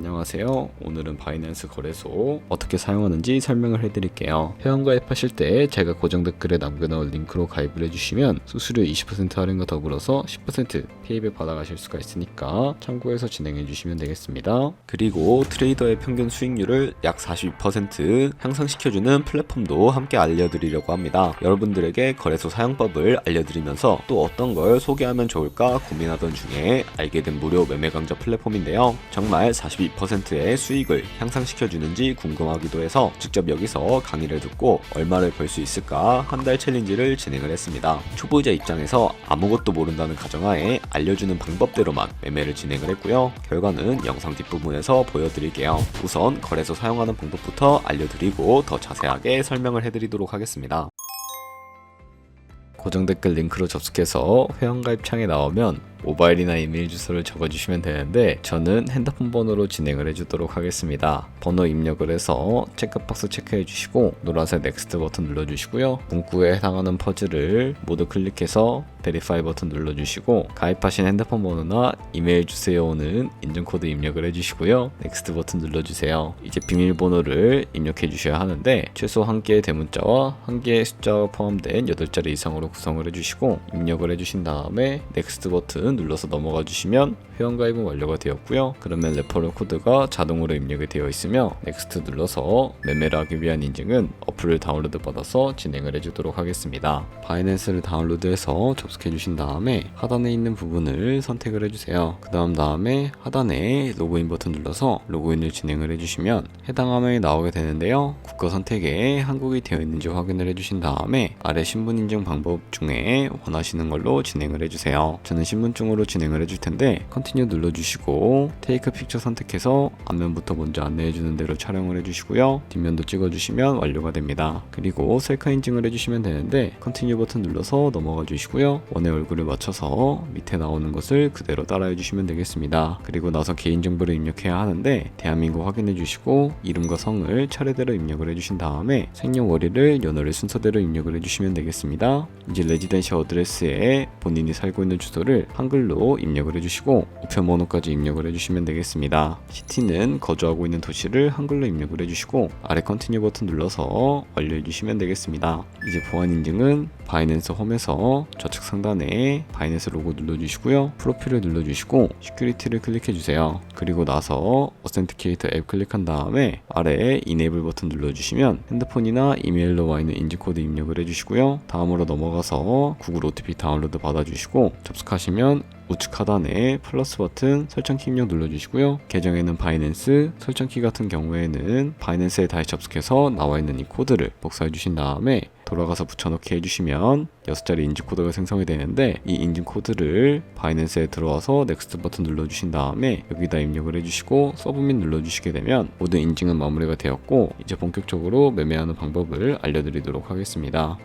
안녕하세요. 오늘은 바이낸스 거래소 어떻게 사용하는지 설명을 해드릴게요. 회원가입하실 때 제가 고정 댓글에 남겨놓은 링크로 가입을 해주시면 수수료 20% 할인과 더불어서 10% 페이백 받아가실 수가 있으니까 참고해서 진행해주시면 되겠습니다. 그리고 트레이더의 평균 수익률을 약 42% 향상시켜주는 플랫폼도 함께 알려드리려고 합니다. 여러분들에게 거래소 사용법을 알려드리면서 또 어떤 걸 소개하면 좋을까 고민하던 중에 알게 된 무료 매매 강좌 플랫폼인데요. 정말 42%의 수익을 향상시켜주는지 궁금하기도 해서 직접 여기서 강의를 듣고 얼마를 벌 수 있을까 한 달 챌린지를 진행을 했습니다. 초보자 입장에서 아무것도 모른다는 가정하에 알려주는 방법대로만 매매를 진행을 했고요. 결과는 영상 뒷부분에서 보여드릴게요. 우선 거래소 사용하는 방법부터 알려드리고 더 자세하게 설명을 해드리도록 하겠습니다. 고정 댓글 링크로 접속해서 회원가입 창에 나오면 모바일이나 이메일 주소를 적어주시면 되는데 저는 핸드폰 번호로 진행을 해주도록 하겠습니다. 번호 입력을 해서 체크박스 체크해 주시고 노란색 넥스트 버튼 눌러주시고요. 문구에 해당하는 퍼즐을 모두 클릭해서 베리파이 버튼 눌러주시고 가입하신 핸드폰 번호나 이메일 주세요는 인증코드 입력을 해주시고요. 넥스트 버튼 눌러주세요. 이제 비밀번호를 입력해 주셔야 하는데 최소 한 개의 대문자와 한 개의 숫자가 포함된 8자리 이상으로 구성을 해주시고 입력을 해주신 다음에 넥스트 버튼 눌러서 넘어가 주시면 회원가입은 완료가 되었고요. 그러면 레퍼럴 코드가 자동으로 입력이 되어 있으며 넥스트 눌러서 매매를 하기 위한 인증은 어플을 다운로드 받아서 진행을 해주도록 하겠습니다. 바이낸스를 다운로드해서 접속해 주신 다음에 하단에 있는 부분을 선택을 해주세요. 그 다음 다음에 하단에 로그인 버튼 눌러서 로그인을 진행을 해주시면 해당 화면이 나오게 되는데요. 국가 선택에 한국이 되어 있는지 확인을 해주신 다음에 아래 신분 인증 방법 중에 원하시는 걸로 진행을 해주세요. 저는 신분 증으로 진행을 해줄 텐데 컨티뉴 눌러주시고 테이크 픽처 선택해서 앞면부터 먼저 안내해주는 대로 촬영을 해주시고요. 뒷면도 찍어주시면 완료가 됩니다. 그리고 셀카 인증을 해주시면 되는데 컨티뉴 버튼 눌러서 넘어가 주시고요. 원의 얼굴을 맞춰서 밑에 나오는 것을 그대로 따라해 주시면 되겠습니다. 그리고 나서 개인정보를 입력해야 하는데 대한민국 확인해 주시고 이름과 성을 차례대로 입력을 해주신 다음에 생년월일을 연월일 순서대로 입력을 해주시면 되겠습니다. 이제 레지던시 어드레스에 본인이 살고 있는 주소를 한글 로 입력을 해주시고 우편번호까지 입력을 해주시면 되겠습니다. 시티는 거주하고 있는 도시를 한글로 입력을 해주시고 아래 컨티뉴 버튼 눌러서 완료해 주시면 되겠습니다. 이제 보안 인증은 바이낸스 홈에서 좌측 상단에 바이낸스 로고 눌러주시고요. 프로필을 눌러주시고 시큐리티를 클릭해 주세요. 그리고 나서 어센티케이터 앱 클릭한 다음에 아래에 이네이블 버튼 눌러주시면 핸드폰이나 이메일로 와 있는 인증코드 입력을 해주시고요. 다음으로 넘어가서 구글 OTP 다운로드 받아주시고 접속하시면 우측 하단에 플러스 버튼 설정 키 입력 눌러주시고요. 계정에는 바이낸스, 설정 키 같은 경우에는 바이낸스에 다시 접속해서 나와 있는 이 코드를 복사해 주신 다음에 돌아가서 붙여넣기 해주시면 6자리 인증 코드가 생성이 되는데 이 인증 코드를 바이낸스에 들어와서 넥스트 버튼 눌러주신 다음에 여기다 입력을 해주시고 서브밋 눌러주시게 되면 모든 인증은 마무리가 되었고 이제 본격적으로 매매하는 방법을 알려드리도록 하겠습니다.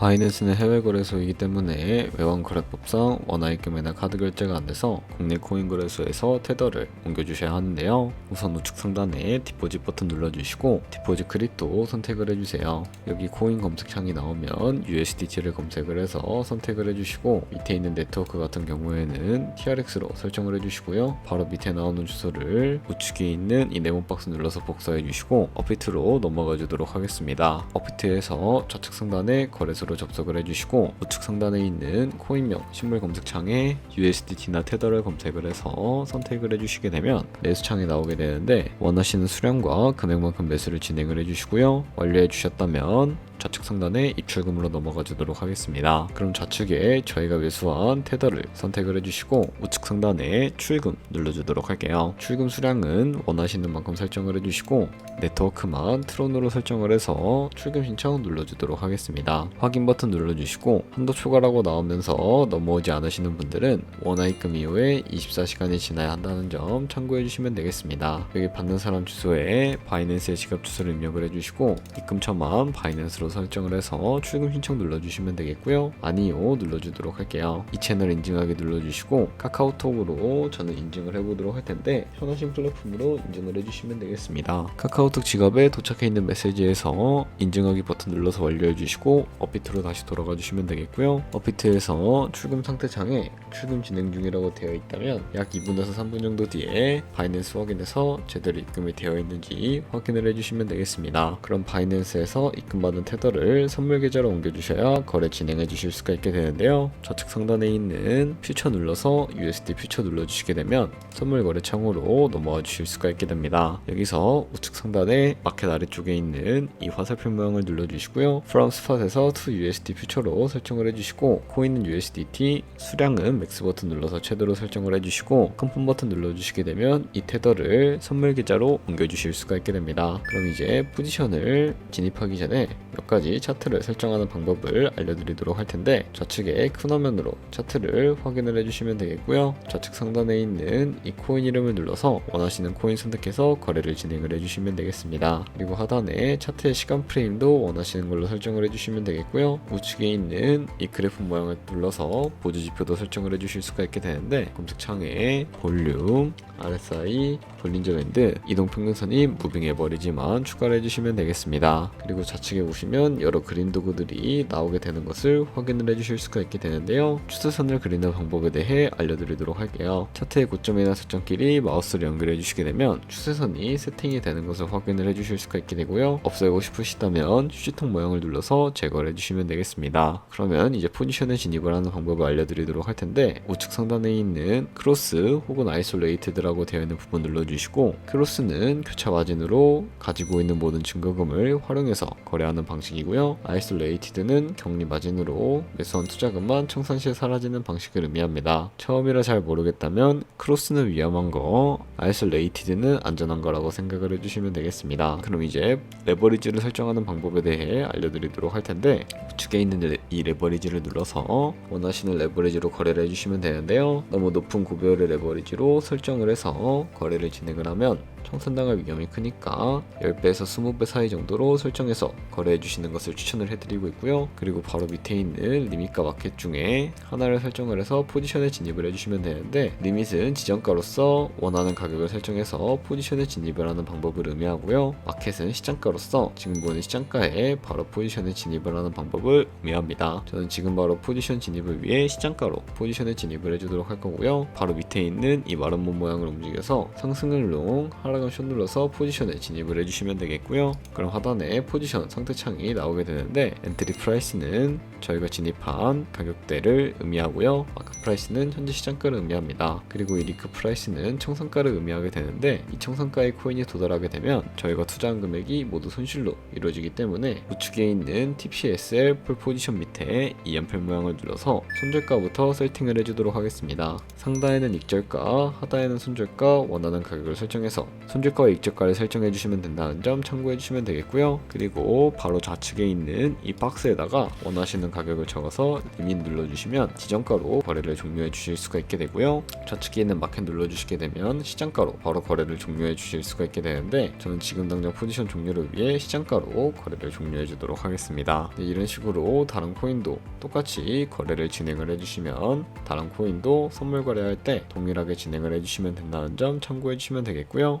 바이낸스는 해외 거래소이기 때문에 외환 거래법상 원화입금이나 카드 결제가 안 돼서 국내 코인 거래소에서 테더를 옮겨주셔야 하는데요. 우선 우측 상단에 디포짓 버튼 눌러주시고 디포짓 크립토 선택을 해주세요. 여기 코인 검색창이 나오면 USDT를 검색을 해서 선택을 해주시고 밑에 있는 네트워크 같은 경우에는 TRX로 설정을 해주시고요. 바로 밑에 나오는 주소를 우측에 있는 이 네모 박스 눌러서 복사해 주시고 업비트로 넘어가 주도록 하겠습니다. 업비트에서 좌측 상단에 거래소 로 접속을 해주시고 우측 상단에 있는 코인명 신물 검색창에 USDT나 테더를 검색을 해서 선택을 해주시게 되면 매수창이 나오게 되는데 원하시는 수량과 금액만큼 매수를 진행을 해주시고요. 완료해 주셨다면 좌측 상단에 입출금으로 넘어가 주도록 하겠습니다. 그럼 좌측에 저희가 매수한 테더를 선택을 해주시고 우측 상단에 출금 눌러주도록 할게요. 출금 수량은 원하시는 만큼 설정을 해주시고 네트워크만 트론으로 설정을 해서 출금 신청 눌러주도록 하겠습니다. 확인 버튼 눌러주시고 한도 초과라고 나오면서 넘어오지 않으시는 분들은 원화입금 이후에 24시간이 지나야 한다는 점 참고해 주시면 되겠습니다. 여기 받는 사람 주소에 바이낸스의 지갑 주소를 입력을 해주시고 입금처만 바이낸스로 설정을 해서 출금 신청 눌러주시면 되겠고요. 아니요 눌러주도록 할게요. 이 채널 인증하기 눌러주시고 카카오톡으로 저는 인증을 해보도록 할 텐데 편하신 플랫폼으로 인증을 해주시면 되겠습니다. 카카오톡 지갑에 도착해 있는 메시지에서 인증하기 버튼 눌러서 완료해 주시고 업비트 업비트로 다시 돌아가 주시면 되겠고요. 업비트에서 출금 상태 창에 출금 진행 중이라고 되어 있다면 약 2분에서 3분 정도 뒤에 바이낸스 확인해서 제대로 입금이 되어 있는지 확인을 해주시면 되겠습니다. 그럼 바이낸스에서 입금받은 테더를 선물 계좌로 옮겨주셔야 거래 진행해 주실 수가 있게 되는데요. 좌측 상단에 있는 퓨처 눌러서 USD 퓨처 눌러주시게 되면 선물 거래 창으로 넘어와 주실 수가 있게 됩니다. 여기서 우측 상단에 마켓 아래쪽에 있는 이 화살표 모양을 눌러주시고요. From Spot에서 to USD 퓨처로 설정을 해주시고 코인은 USDT, 수량은 맥스 버튼 눌러서 최대로 설정을 해주시고 컨펌 버튼 눌러주시게 되면 이 테더를 선물 계좌로 옮겨주실 수가 있게 됩니다. 그럼 이제 포지션을 진입하기 전에 몇 가지 차트를 설정하는 방법을 알려드리도록 할 텐데 좌측에 큰 화면으로 차트를 확인을 해주시면 되겠고요. 좌측 상단에 있는 이 코인 이름을 눌러서 원하시는 코인 선택해서 거래를 진행을 해주시면 되겠습니다. 그리고 하단에 차트의 시간 프레임도 원하시는 걸로 설정을 해주시면 되겠고요. 우측에 있는 이 그래프 모양을 눌러서 보조 지표도 설정을 해주실 수가 있게 되는데 검색창에 볼륨, RSI, 볼린저 밴드, 이동 평균선이 무빙 에버리지만 추가를 해주시면 되겠습니다. 그리고 좌측에 보시면 여러 그린 도구들이 나오게 되는 것을 확인을 해주실 수가 있게 되는데요. 추세선을 그리는 방법에 대해 알려드리도록 할게요. 차트의 고점이나 설정끼리 마우스를 연결해 주시게 되면 추세선이 세팅이 되는 것을 확인을 해주실 수가 있게 되고요. 없애고 싶으시다면 휴지통 모양을 눌러서 제거를 해주시면 되겠습니다. 그러면 이제 포지션에 진입을 하는 방법을 알려드리도록 할 텐데 우측 상단에 있는 크로스 혹은 아이솔레이트드라고 되어 있는 부분 눌러주시고 크로스는 교차 마진으로 가지고 있는 모든 증거금을 활용해서 거래하는 방식이고요. 아이솔레이티드는 격리 마진으로 매수한 투자금만 청산 시에 사라지는 방식을 의미합니다. 처음이라 잘 모르겠다면 크로스는 위험한 거, 아이솔레이티드는 안전한 거라고 생각을 해주시면 되겠습니다. 그럼 이제 레버리지를 설정하는 방법에 대해 알려드리도록 할 텐데 우측에 있는 레- 이 레버리지를 눌러서 원하시는 레버리지로 거래를 해주시면 되는데요. 너무 높은 구별의 레버리지로 설정을 해서 거래를 진행을 하면 청산당할 위험이 크니까 10배에서 20배 사이 정도로 설정해서 거래해 주시는 것을 추천을 해드리고 있고요. 그리고 바로 밑에 있는 리밋과 마켓 중에 하나를 설정을 해서 포지션에 진입을 해주시면 되는데 리밋은 지정가로서 원하는 가격을 설정해서 포지션에 진입을 하는 방법을 의미하고요. 마켓은 시장가로서 지금 보는 시장가에 바로 포지션에 진입을 하는 방법을 의미합니다. 저는 지금 바로 포지션 진입을 위해 시장가로 포지션에 진입을 해주도록 할 거고요. 바로 밑에 있는 이몸 모양을 움직여서 상승을 롱, 하 락은 숏 눌러서 포지션에 진입을 해주시면 되겠고요. 그럼 하단에 포지션 상태 창이 나오게 되는데 엔트리 프라이스는 저희가 진입한 가격대를 의미하고요. 마크 프라이스는 현재 시장가를 의미합니다. 그리고 이 리크 프라이스는 청산가를 의미하게 되는데 이 청산가의 코인이 도달하게 되면 저희가 투자한 금액이 모두 손실로 이루어지기 때문에 우측에 있는 TPSL 풀 포지션 밑에 이 연필 모양을 눌러서 손절가부터 세팅을 해주도록 하겠습니다. 상단에는 익절가, 하단에는 손절가 원하는 가격을 설정해서 손절가와 익절가를 설정해 주시면 된다는 점 참고해 주시면 되겠고요. 그리고 바로 좌측에 있는 이 박스에다가 원하시는 가격을 적어서 리밋 눌러주시면 지정가로 거래를 종료해 주실 수가 있게 되고요. 좌측에 있는 마켓 눌러주시게 되면 시장가로 바로 거래를 종료해 주실 수가 있게 되는데 저는 지금 당장 포지션 종료를 위해 시장가로 거래를 종료해 주도록 하겠습니다. 네, 이런 식으로 다른 코인도 똑같이 거래를 진행을 해주시면 다른 코인도 선물 거래할 때 동일하게 진행을 해주시면 된다는 점 참고해 주시면 되겠고요.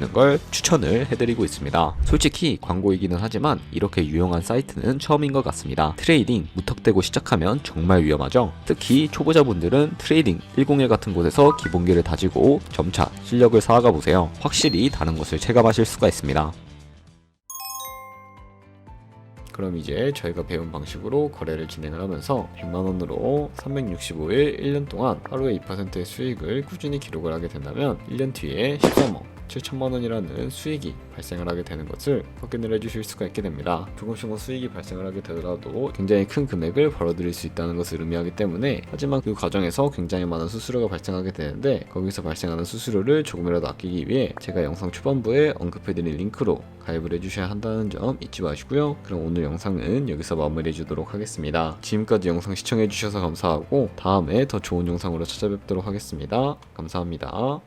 걸 추천을 해드리고 있습니다. 솔직히 광고이기는 하지만 이렇게 유용한 사이트는 처음인 것 같습니다. 트레이딩 무턱대고 시작하면 정말 위험하죠. 특히 초보자분들은 트레이딩 101 같은 곳에서 기본기를 다지고 점차 실력을 쌓아가 보세요. 확실히 다른 것을 체감하실 수가 있습니다. 그럼 이제 저희가 배운 방식으로 거래를 진행을 하면서 100만원으로 365일 1년 동안 하루에 2%의 수익을 꾸준히 기록을 하게 된다면 1년 뒤에 13억 7천만 원이라는 수익이 발생을 하게 되는 것을 확인을 해주실 수가 있게 됩니다. 조금씩은 뭐 수익이 발생을 하게 되더라도 굉장히 큰 금액을 벌어들일 수 있다는 것을 의미하기 때문에 하지만 그 과정에서 굉장히 많은 수수료가 발생하게 되는데 거기서 발생하는 수수료를 조금이라도 아끼기 위해 제가 영상 초반부에 언급해드린 링크로 가입을 해주셔야 한다는 점 잊지 마시고요. 그럼 오늘 영상은 여기서 마무리해 주도록 하겠습니다. 지금까지 영상 시청해 주셔서 감사하고 다음에 더 좋은 영상으로 찾아뵙도록 하겠습니다. 감사합니다.